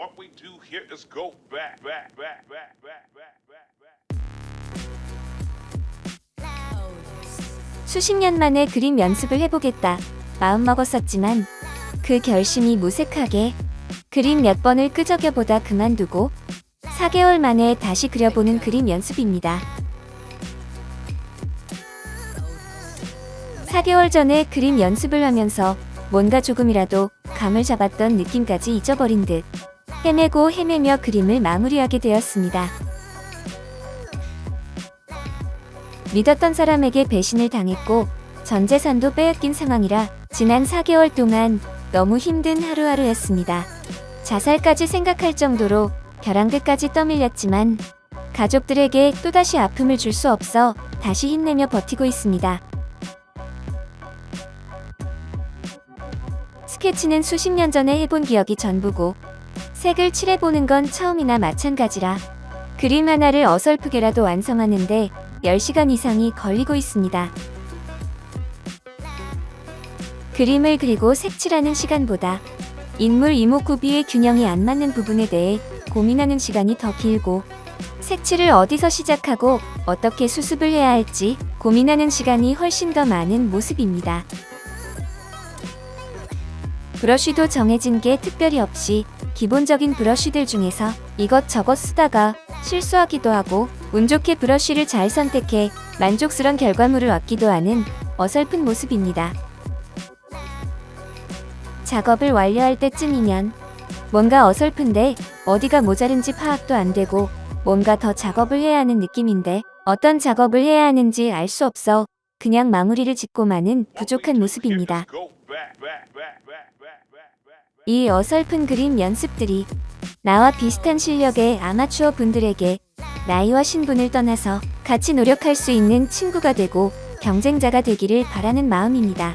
What we do here is go back, back, back, back, back, back, back. 수십 년 만에 그림 연습을 해보겠다. 마음 먹었었지만 그 결심이 무색하게 그림 몇 번을 끄적여 보다 그만두고 4개월 만에 다시 그려보는 그림 연습입니다. 4개월 전에 그림 연습을 하면서 뭔가 조금이라도 감을 잡았던 느낌까지 잊어버린 듯 헤매고 헤매며 그림을 마무리하게 되었습니다. 믿었던 사람에게 배신을 당했고 전 재산도 빼앗긴 상황이라 지난 4개월 동안 너무 힘든 하루하루였습니다. 자살까지 생각할 정도로 벼랑 끝까지 떠밀렸지만 가족들에게 또다시 아픔을 줄 수 없어 다시 힘내며 버티고 있습니다. 스케치는 수십 년 전에 해본 기억이 전부고 색을 칠해보는 건 처음이나 마찬가지라 그림 하나를 어설프게라도 완성하는데 10시간 이상이 걸리고 있습니다. 그림을 그리고 색칠하는 시간보다 인물 이목구비의 균형이 안 맞는 부분에 대해 고민하는 시간이 더 길고 색칠을 어디서 시작하고 어떻게 수습을 해야 할지 고민하는 시간이 훨씬 더 많은 모습입니다. 브러쉬도 정해진 게 특별히 없이 기본적인 브러쉬들 중에서 이것저것 쓰다가 실수하기도 하고 운 좋게 브러쉬를 잘 선택해 만족스러운 결과물을 얻기도 하는 어설픈 모습입니다. 작업을 완료할 때쯤이면 뭔가 어설픈데 어디가 모자른지 파악도 안 되고 뭔가 더 작업을 해야 하는 느낌인데 어떤 작업을 해야 하는지 알 수 없어 그냥 마무리를 짓고 마는 부족한 모습입니다. 이 어설픈 그림 연습들이 나와 비슷한 실력의 아마추어 분들에게 나이와 신분을 떠나서 같이 노력할 수 있는 친구가 되고 경쟁자가 되기를 바라는 마음입니다.